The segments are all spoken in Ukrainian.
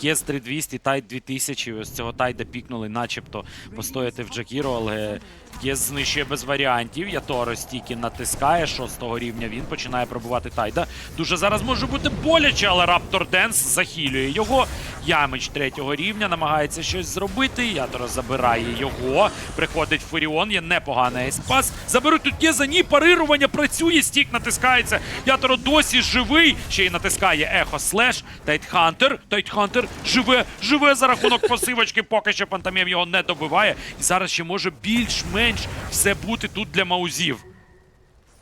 Кес 3200, Тайд 2000. Ось цього Тайда пікнули, начебто постояти в Джакіро, але Кес знищує без варіантів. Яторо стільки натискає шостого рівня. Він починає пробувати Тайда. Дуже зараз може бути боляче, але Раптор Денс захилює його. Ямич третього рівня намагається щось зробити. Яторо забирає його. Приходить Фуріон, є непоганий ейспас. Заберуть тут Кеза, ні, парирування працює, стік натискається. Яторо досі живий. Ще й натискає Ехо Слеш. Тайтхантер. Тайтхантер живе, живе за рахунок пасивочки. Поки що Пантамєм його не добиває. І зараз ще може більш-менш все бути тут для маузів.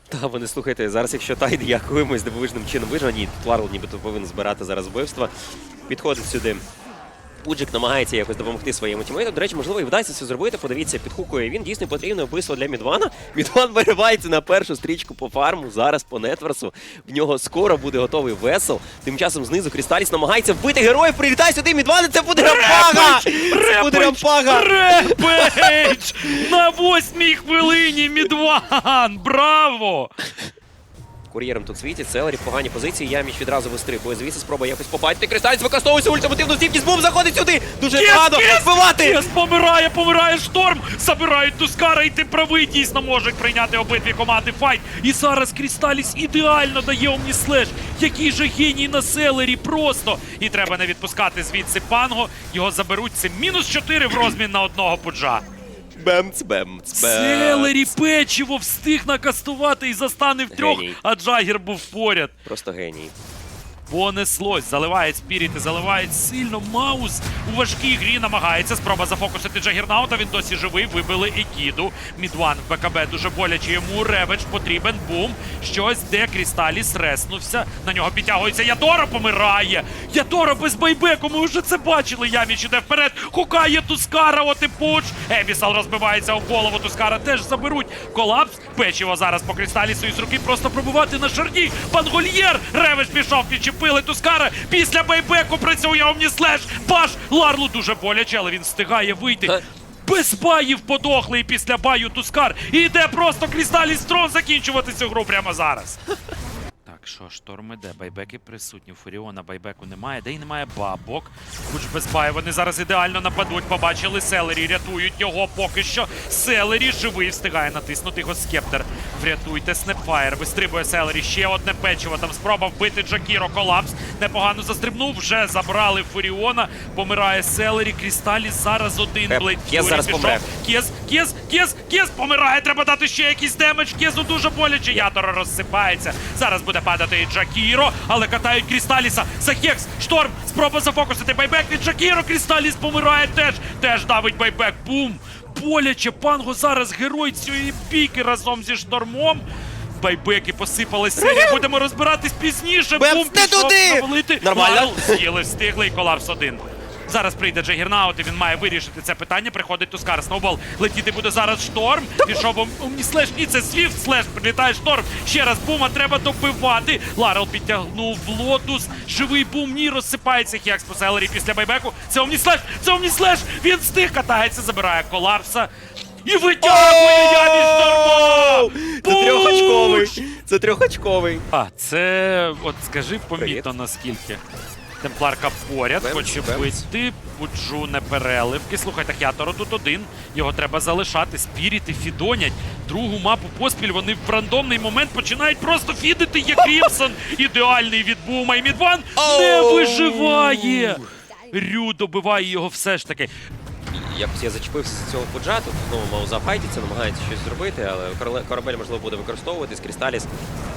Та вони слухайте, зараз, якщо Тайд якимось дивовижним чином вижив, ні, тут Варл, нібито повинен збирати зараз вбивства. Підходить сюди. Пуджик намагається якось допомогти своєму тімейту. До речі, можливо, і вдасться це зробити. Подивіться, підхукує він. Дійсно потрібне вбивство для Мідвана. Мідван виривається на першу стрічку по фарму. Зараз по нетверсу. В нього скоро буде готовий весел. Тим часом знизу Крісталіс намагається вбити героїв. Прилітай сюди, Мідван, це буде рампага! Це буде рампага! Репейдж! На восьмій хвилині Мідван! Браво! Кур'єром тут світить, Селері в поганій позиції. Яміч відразу вистрибує. Звідси спроба якось попасти. Кристаліс використовується ультимативну здібність. Бум заходить сюди. Дуже Кес, рано Кес, вбивати. Кес помирає, помирає шторм. Забирають Тускара, і ти правий дійсно можуть прийняти обидві команди файт. І зараз Крісталіс ідеально дає Омніслеш. Який же геній на селері просто. І треба не відпускати звідси панго. Його заберуть. Це мінус 4 в розмін на одного пуджа. Бемц, бемц, Селері печиво встиг накастувати і застане в трьох, Геній. а Джагер був поряд. Просто геній. Понеслось, заливають спіріти, заливають сильно. Маус у важкій грі намагається. Спроба зафокусити Джагернаута. Він досі живий. Вибили Екіду. Мідван в БКБ дуже боляче. Йому реведж потрібен. Бум. Щось, де Крісталіс реснувся. На нього підтягується. Ядора помирає. Ядора без байбеку. Ми вже це бачили. Яміч іде вперед. Хукає Тускара. От і пуч. Емісал розбивається у голову. Тускара теж заберуть. Колапс. Печиво зараз по Крісталісу із руки просто пробувати на шарді. Пангольєр. Реведж пішов, підчепили Тускара. Після байбеку працює Омніслеш. Баш. Ларлу дуже боляче, але він встигає вийти. Е. Без баїв подохлий після баю Тускар. І йде просто Крісталі Строн закінчувати цю гру прямо зараз. Що, шторм іде, байбеки присутні. У Фуріона байбеку немає, де й немає бабок. Хоч без баю вони зараз ідеально нападуть. Побачили Селері, рятують його поки що. Селері живий, встигає натиснути його скептер. Врятуйте Снепфаєр. Вистрибує Селері. Ще одне печиво. Там спроба вбити Джакіро. Колапс. Непогано застрибнув. Вже забрали Фуріона. Помирає Селері. Крісталіс зараз один Е, блейд. Фурі зараз помре. Кез, Кез, Кез, Кез помирає. Треба дати ще якийсь демедж. Кезу дуже боляче. Ядора розсипається. Зараз буде падати Джакіро, але катають Крісталіса. Захекс, шторм, спроба зафокусити байбек від Джакіро. Крісталіс помирає теж. Теж давить байбек. Бум. Боляче. Панго зараз герой цієї бійки разом зі штормом. Байбеки посипалися. серії. Будемо розбиратись пізніше. Бум пішов навалити. Нормально. З'їли, встигли і колапс один. Зараз прийде Джагернаут, і він має вирішити це питання. Приходить Тускар. Сноубол. Летіти буде зараз шторм. Пішов слеш. Ні, це Свіфт слеш. Прилітає шторм. Ще раз бума треба добивати. Ларел підтягнув лотус. Живий бум. Ні, розсипається Хекс по селері після байбеку. Це Омні слеш. Це Омні слеш. Він встиг катається, забирає колапса. І витягує Ямі шторма! Це трьохочковий. Це трьохочковий. А, це от скажи помітно наскільки. Темпларка поряд, Бемс, хоче бемс. бити, Пуджу не переливки. Слухай, так тут один. Його треба залишати. Спіріти фідонять. Другу мапу поспіль вони в рандомний момент починають просто фідити. Є Крімсон. Ідеальний від Бума. І Мідван не виживає. Рю добиває його все ж таки. Якось я зачепився з цього пуджа, тут знову мав зафайтиться, намагається щось зробити, але корабель, можливо, буде використовуватись. Крісталіс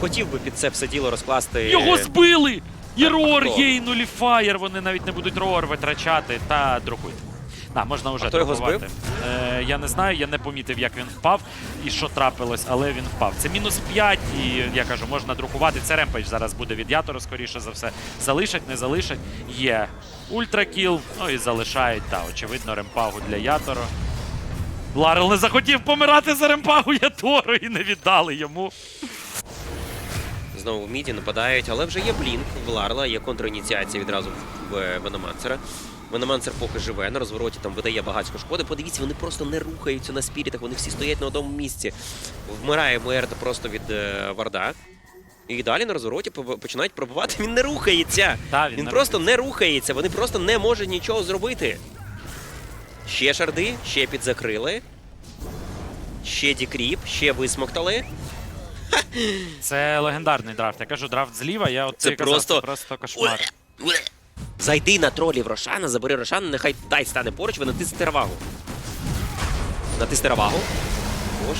хотів би під це все діло розкласти. Його збили! І Так, хто? є, і нуліфаєр. Вони навіть не будуть Роор витрачати та друкуйте. Да, можна вже хто. Е, я не знаю, я не помітив, як він впав і що трапилось, але він впав. Це мінус 5, і я кажу, можна друкувати. Це ремпейдж зараз буде від Ятора, скоріше за все. Залишать, не залишать. Є ультракіл, ну і залишають, та, очевидно, ремпагу для Ятора. Ларел не захотів помирати за ремпагу Ятору і не віддали йому. Знову в міді нападають, але вже є блінк в Ларла, є контриніціація відразу в е, Веномансера. Веномансер поки живе, на розвороті там видає багатько шкоди. Подивіться, вони просто не рухаються на спірітах, вони всі стоять на одному місці. Вмирає Муерта просто від е, Варда. І далі на розвороті починають пробувати. Він не рухається. Та, він він не просто не рухається. Вони просто не можуть нічого зробити. Ще шарди, ще підзакрили. Ще дікріп, ще висмоктали. Це легендарний драфт. Я кажу, драфт зліва, я от Це казав, просто- це просто кошмар. Зайди на тролів Рошана, забери Рошана, нехай тай стане поруч, ви натиснете равагу. Натисни равагу.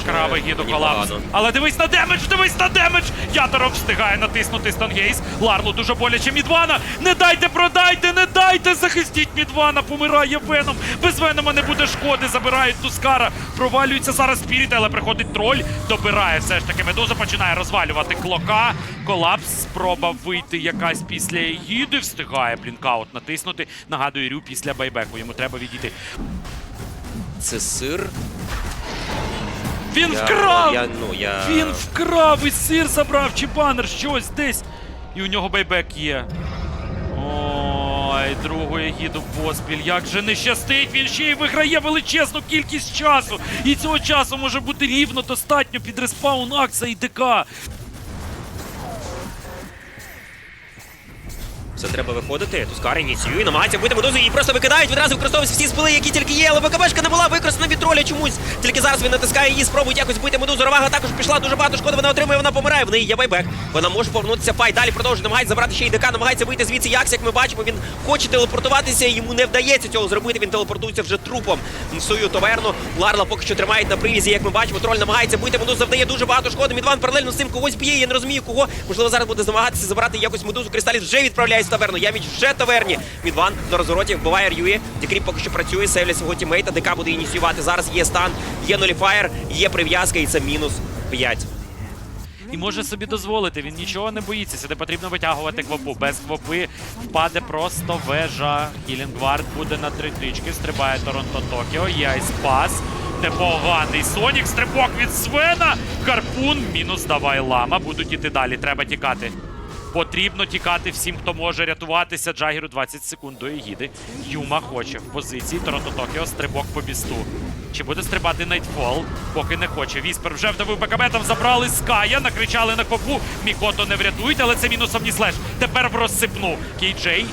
Краби гіду колапс. Але дивись на демедж, дивись на демедж! Яторов встигає натиснути Стангейс. Ларлу дуже боляче Мідвана. Не дайте, продайте, не дайте! Захистіть Мідвана, помирає Веном. Без Венома не буде шкоди, забирають Тускара. Провалюється зараз Спіріт, але приходить троль, добирає все ж таки Медуза, починає розвалювати клока. Колапс, спроба вийти якась після Егіди. Встигає блінкаут натиснути. Нагадую, Рю після байбеку. Йому треба відійти. Це сир. Він Я- вкрав! Я, ну, я... Він вкрав і сир забрав, чи банер, щось десь. І у нього байбек є. Ой, другої гіду поспіль. Як же не щастить, він ще й виграє величезну кількість часу. І цього часу може бути рівно достатньо під респаун Акса і ДК. Все треба виходити. Тускар ініціює, намагається вбити медузу, її просто викидають, відразу використовуються всі спили, які тільки є, але БКБшка не була використана від троля чомусь. Тільки зараз він натискає її, спробують якось вбити медузу. Равага також пішла дуже багато шкоди, вона отримує, вона помирає. В неї є байбек. Вона може повернутися в файт. Далі продовжує, намагається забрати ще й ДК, намагається вийти звідси. Якс, як ми бачимо, він хоче телепортуватися, йому не вдається цього зробити. Він телепортується вже трупом в свою таверну. Ларла поки що тримають на привізі, як ми бачимо. Троль намагається бити, медуза завдає дуже багато шкоди. Мідван паралельно з цим когось б'є. Я не розумію кого. Можливо, зараз буде намагатися забрати якось медузу. Кристаліс вже відправляється в таверну. Яміч вже таверні. Мідван на розвороті вбиває Рює. Дікріп поки що працює, сейвля свого тімейта. ДК буде ініціювати. Зараз є стан, є нуліфаєр, є прив'язка, і це мінус 5. І може собі дозволити, він нічого не боїться. Сюди потрібно витягувати квопу. Без квопи впаде просто вежа. Хілінгвард буде на три трічки. Стрибає Торонто Токіо. Є айспас. Непоганий Сонік. Стрибок від Свена. Гарпун. Мінус давай лама. Будуть іти далі. Треба тікати. Потрібно тікати всім, хто може рятуватися. Джагіру 20 секунд до Егіди. Юма хоче в позиції. Торонто Токіо. Стрибок по бісту. Чи буде стрибати Найтфол? Поки не хоче. Віспер вже вдавив БКБ, там забрали Ская, накричали на копу. Мікото не врятують, але це мінус Omnislash. Тепер в розсипну. Кейджей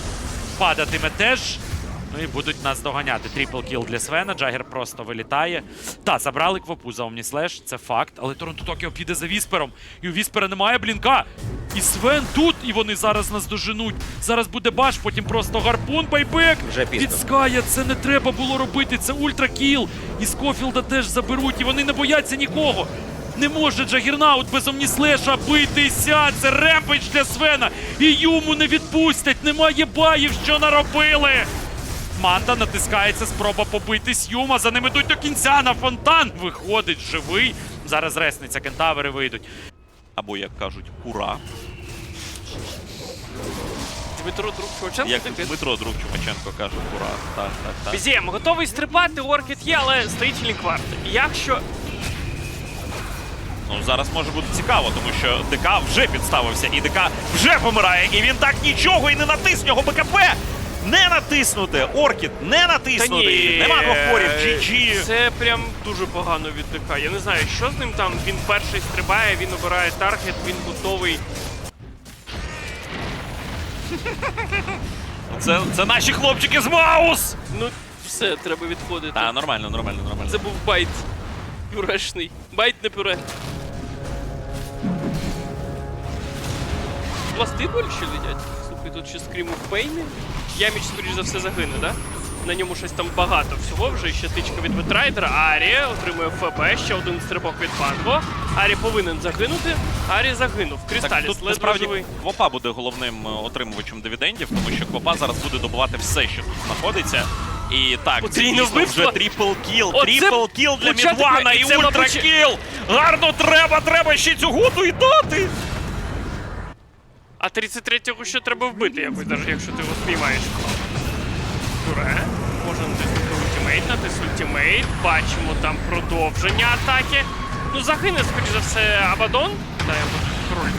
падатиме теж. Ну і будуть нас доганяти. Трипл кіл для Свена. Джагер просто вилітає. Та, забрали квопу за Omnislash, це факт. Але Торонто Токіо піде за Віспером. І у Віспера немає блінка. І Свен тут, і вони зараз нас доженуть. Зараз буде баш, потім просто гарпун, байбек. Вже пізно. Від Ская це не треба було робити. Це ультракіл. І Скофілда теж заберуть, і вони не бояться нікого. Не може Джагернаут без Омніслеша битися. Це ремпейдж для Свена. І йому не відпустять. Немає баїв, що наробили. Манта натискається, спроба побитись Юма. За ним ідуть до кінця на фонтан. Виходить живий. Зараз ресниця, кентавери вийдуть. Або як кажуть, ура. Дмитро друг Чуваченко Як таке. Дмитро друг Чумаченко каже, ура. Так, так, так. Бізєм, готовий стрибати, оркет є, але стоїть лінкварт. Якщо Ну зараз може бути цікаво, тому що ДК вже підставився, і ДК вже помирає, і він так нічого і не натис в нього БКП. Не натиснути! Оркіт не Та натиснути! ні, Нема двох порів, е, GG! Це прям дуже погано від ДК. Я не знаю, що з ним там. Він перший стрибає, він обирає таргет, він готовий. Це, це наші хлопчики з Маус! Ну, все, треба відходити. Та, нормально, нормально, нормально. Це був байт. Пюрешний. Байт не пюре. Пласти більше летять? Слухай, тут ще скрім в пейни. Яміч, скоріш за все, загине, да? На ньому щось там багато всього вже. Ще тичка від Ветрайдера. Арі отримує ФБ, ще один стрибок від Панго. Арі повинен загинути. Арі загинув. Так, Кристаліс тут ледве насправді живий. Квопа буде головним е, отримувачем дивідендів, тому що Квопа зараз буде добувати все, що тут знаходиться. І так, це Потрійне дійсно вбивство. вже трипл кіл, Оце трипл кіл для початок, Мідвана і і це, мабуть, ультра кіл! Гарно треба, треба ще цю гуду і дати! А 33-го ще треба вбити якось, навіть якщо ти його спіймаєш. Туре. Можна натиснути ультимейт, натис ультимейт. Бачимо там продовження атаки. Ну, загине, скоріш за все, Абадон. Та його король.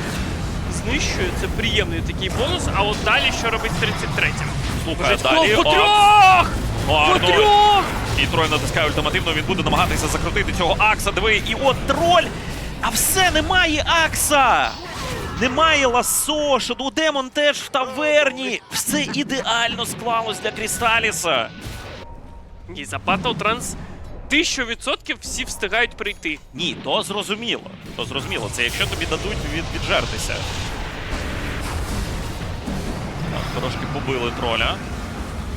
Знищує, це приємний такий бонус. А от далі що робить з 33-м? Слухай, Вже далі. по трьох! По трьох! І Трой натискає ультимативно, він буде намагатися закрутити цього Акса. Диви, і от троль! А все немає Акса! Немає ласо, Демон теж в таверні. Все ідеально склалось для Крісталіса. Ні, за Battle Trans 1000% всі встигають прийти. Ні, то зрозуміло. То зрозуміло. Це якщо тобі дадуть від, віджертися. Так, трошки побили троля.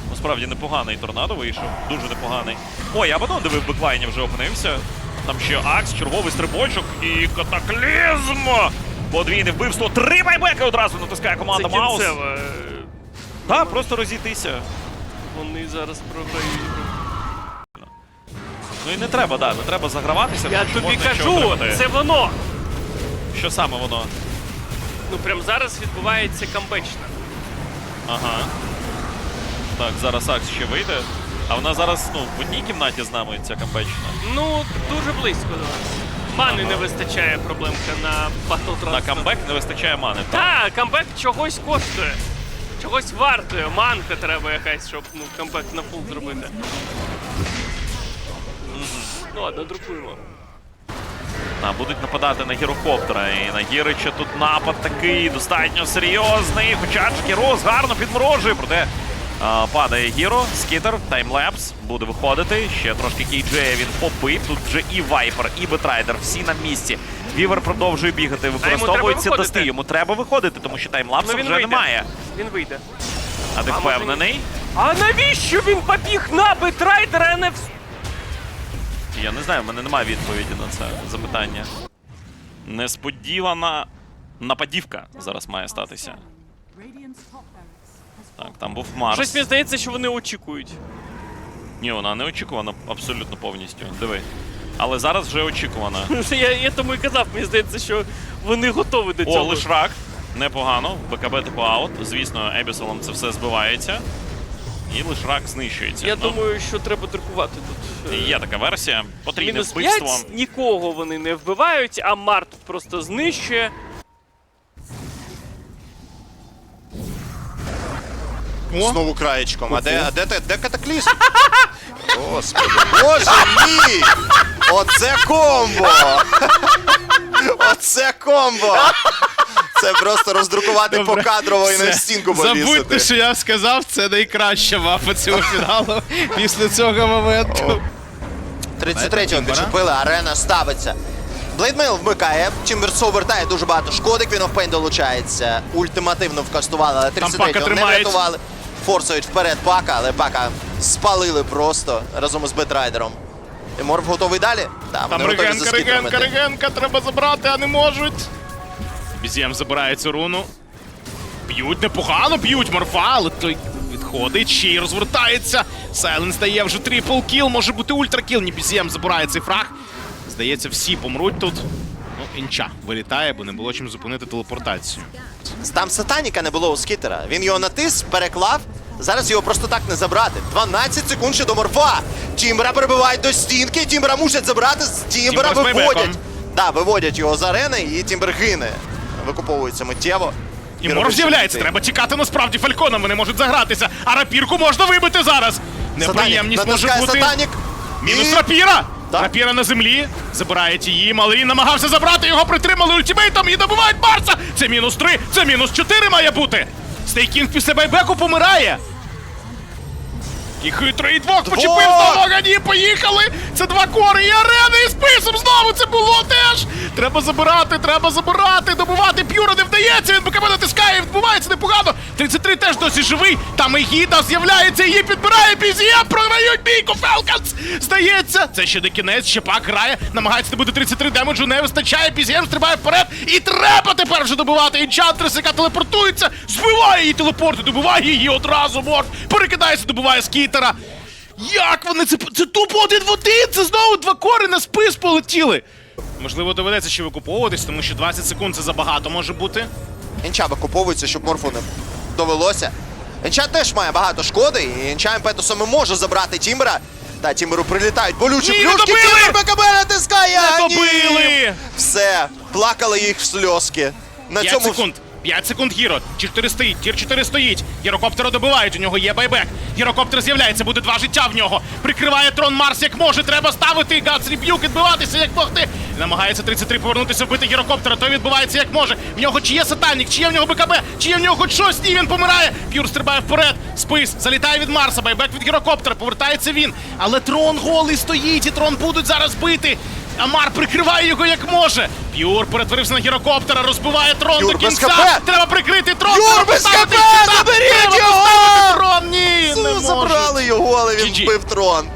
Насправді непоганий торнадо вийшов. Дуже непоганий. Ой, Абадон диви в беклайні вже опинився. Там ще Акс, черговий стрибочок і катаклізм! Подвійне вбивство. Три байбеки одразу натискає Це команда Маус. кінцева. Так, просто розійтися. Вони зараз програють. Ну і не треба, да, не треба заграватися. Я тому що тобі можна ще кажу, отримати. це воно. Що саме воно? Ну прям зараз відбувається камбечна. Ага. Так, зараз Акс ще вийде. А вона зараз, ну, в одній кімнаті з нами ця кампечна. Ну, дуже близько до нас. Мани не вистачає проблемка на Trans. На камбек не вистачає мани. Так, камбек чогось коштує. Чогось вартує. Манка треба якась, щоб ну, камбек на фул зробити. Ну ладно, друкуємо. А, будуть нападати на гірокоптера. І на Гірича тут напад такий достатньо серйозний. Хоча ж Гірос гарно підморожує, проте падає Гіро, скітер, таймлепс, буде виходити. Ще трошки кейджея він побив. Тут вже і Вайпер, і Бетрайдер, всі на місці. Вівер продовжує бігати, використовуються треба дасти. Йому треба виходити, тому що таймлапсу Ну вже вийде. немає. Він вийде. А ти впевнений? А навіщо він побіг на Бетрайдера, а не в Я не знаю, в мене немає відповіді на це запитання. Несподівана нападівка зараз має статися. Так, там був Марс. Щось мені здається, що вони очікують. Ні, вона не очікувана абсолютно повністю. Диви. Але зараз вже очікувана. Я, я тому і казав, мені здається, що вони готові до О, цього. лишрак. Непогано. БКБ типу аут. Звісно, Ебісолом це все збивається. І лишрак знищується. Я Ну, думаю, що треба друкувати тут. е, Є така версія. Потрійне Мінус вбивство. 5, нікого вони не вбивають, а Март просто знищує. Знову краєчком. А де, а де, ти- де катаклізм? Господи. Боже мій! Оце комбо! Оце комбо! Це просто роздрукувати Добре. покадрово і на Все. стінку Забудьте, що я сказав, це найкраща мапа цього фіналу після цього моменту. 33-го Тімбера. підчепили, арена ставиться. Блейдмейл вмикає, Тімберсо вертає дуже багато шкодик, він офпейн долучається. Ультимативно вкастували, але Там 33-го не врятували. Форсують вперед Пака, але Пака спалили просто разом із Бетрайдером. І Морф готовий далі? Так, Там вони готові регенка, за регенка, скітрами. регенка, треба забрати, а не можуть. Бізєм забирає цю руну. Б'ють непогано, б'ють морфа, але той відходить, ще й розвертається. Сайленс дає вже трипл кіл, може бути ультракіл. Ні, Бізєм забирає цей фраг. Здається, всі помруть тут. Інча вилітає, бо не було чим зупинити телепортацію. Там сатаніка не було у скітера. Він його натис, переклав. Зараз його просто так не забрати. 12 секунд ще до морфа. Тімбера перебивають до стінки. Тімбера мусять забрати. З Тімбера Тімбер з виводять. Да, виводять його з арени, і Тімбер гине. Викуповується миттєво. І морф з'являється, треба тікати насправді фальконом, вони можуть загратися. А рапірку можна вибити зараз. Неприємність може бути. Сатанік. Мінус І- рапіра! Так. Рапіра на землі. Забирають її. Малий намагався забрати, його притримали ультимейтом і добивають Барса! Це мінус три, це мінус чотири має бути. Стейкінг після байбеку помирає. І хитрий двох почепив знову гані, поїхали! Це два кори і арени і списом знову це було теж! Треба забирати, треба забирати, добивати п'юра не вдається, він БКБ натискає, відбувається непогано. 33 теж досі живий, там і гіда з'являється, її підбирає Бізія, програють бійку Фелканс! Здається, це ще не кінець, ще пак грає, намагається добити 33 демеджу, не вистачає, Бізієм стрибає вперед, і треба тепер вже добивати Інчантрес, яка телепортується, збиває її телепорти, добиває її одразу, Морф, перекидається, добиває скітера. Як вони це це тупо один в один? Це знову два кори на спис полетіли. Можливо, доведеться ще викуповуватись, тому що 20 секунд це забагато може бути. Інча викуповується, щоб морфу не довелося. Інча теж має багато шкоди, і Інча імпетусом саме може забрати Тімбера. Та Тімберу прилітають болючі Ні, плюшки, добили! БКБ натискає! Не ні! Добили! Все, плакали їх в сльозки. На 5 цьому секунд. 5 секунд Гіро. Тір 4 стоїть, тір 4 стоїть. Гірокоптера добивають, у нього є байбек. Гірокоптер з'являється, буде два життя в нього. Прикриває трон Марс як може. Треба ставити Гац Ріб'юк, відбиватися як могти. Намагається 33 повернутися, вбити гірокоптера. Той відбувається як може. В нього чи є сатанік, чи є в нього БКБ, чи є в нього хоч щось. Ні, він помирає. П'юр стрибає вперед. Спис залітає від Марса. Байбек від гірокоптера. Повертається він. Але трон голий стоїть, і трон будуть зараз бити. Амар прикриває його як може. П'юр перетворився на гірокоптера, розбиває трон П'юр до без кінця. ХП! Треба прикрити трон. П'юр треба без поставити ХП! Заберіть Треба його! поставити трон. Ні, не Ну, можуть. забрали його, але він GG. вбив трон.